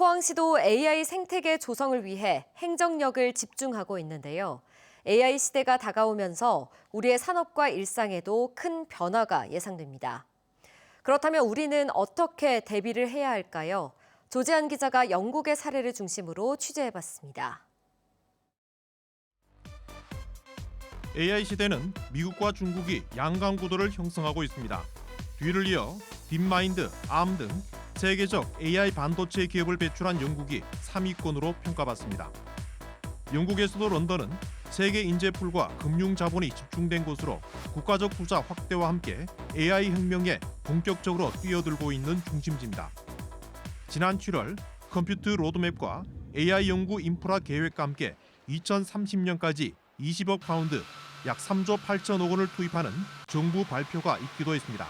포항시도 AI 생태계 조성을 위해 행정력을 집중하고 있는데요. AI 시대가 다가오면서 우리의 산업과 일상에도 큰 변화가 예상됩니다. 그렇다면 우리는 어떻게 대비를 해야 할까요? 조재한 기자가 영국의 사례를 중심으로 취재해봤습니다. AI 시대는 미국과 중국이 양강 구도를 형성하고 있습니다. 뒤를 이어 딥마인드, 암 등 세계적 AI 반도체 기업을 배출한 영국이 3위권으로 평가받습니다. 영국에서도 런던은 세계 인재풀과 금융 자본이 집중된 곳으로 국가적 투자 확대와 함께 AI 혁명에 본격적으로 뛰어들고 있는 중심지입니다. 지난 7월 컴퓨터 로드맵과 AI 연구 인프라 계획과 함께 2030년까지 20억 파운드, 약 3조 8천억 원을 투입하는 정부 발표가 있기도 했습니다.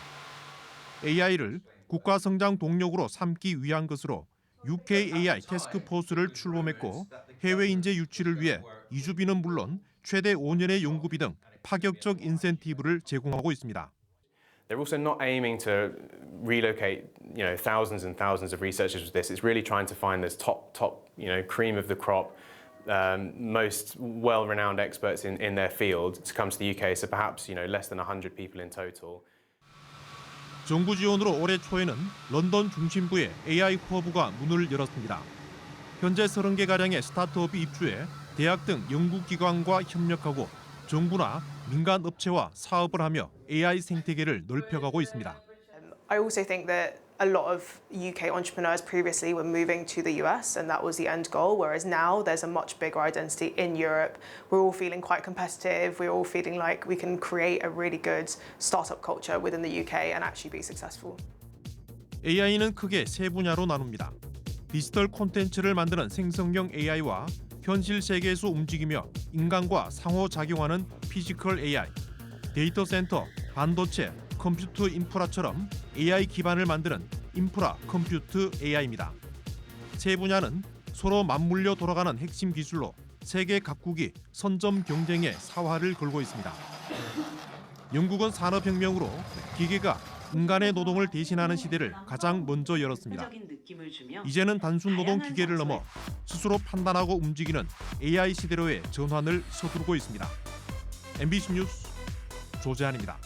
AI를 국가 성장 동력으로 삼기 위한 것으로 UK AI 태스크포스를 출범했고 해외 인재 유치를 위해 이주비는 물론 최대 5년의 연구비 등 파격적 인센티브를 제공하고 있습니다. They're also not aiming to relocate, you know, thousands and thousands of researchers with this. It's really trying to find those top, top, you know, cream of the crop, um, most well-renowned experts in, in their field to come to the UK. So perhaps, you know, less than 100 people in total. 정부 지원으로 올해 초에는 런던 중심부에 AI 허브가 문을 열었습니다. 현재 30개 가량의 스타트업이 입주해 대학 등 연구기관과 협력하고 정부나 민간 업체와 사업을 하며 AI 생태계를 넓혀가고 있습니다. I also think that a lot of UK entrepreneurs previously were moving to the US and that was the end goal, whereas now there's a much bigger identity in Europe. We're all feeling quite competitive, we're all feeling like we can create a really good startup culture within the UK and actually be successful. AI는 크게 세 분야로 나눕니다. 디지털 콘텐츠를 만드는 생성형 AI와 현실 세계에서 움직이며 인간과 상호작용하는 피지컬 AI, 데이터 센터, 반도체, 컴퓨터 인프라처럼 AI 기반을 만드는 인프라 컴퓨트 AI입니다. 세 분야는 서로 맞물려 돌아가는 핵심 기술로 세계 각국이 선점 경쟁에 사활을 걸고 있습니다. 영국은 산업혁명으로 기계가 인간의 노동을 대신하는 시대를 가장 먼저 열었습니다. 이제는 단순 노동 기계를 넘어 스스로 판단하고 움직이는 AI 시대로의 전환을 서두르고 있습니다. MBC 뉴스 조재한입니다.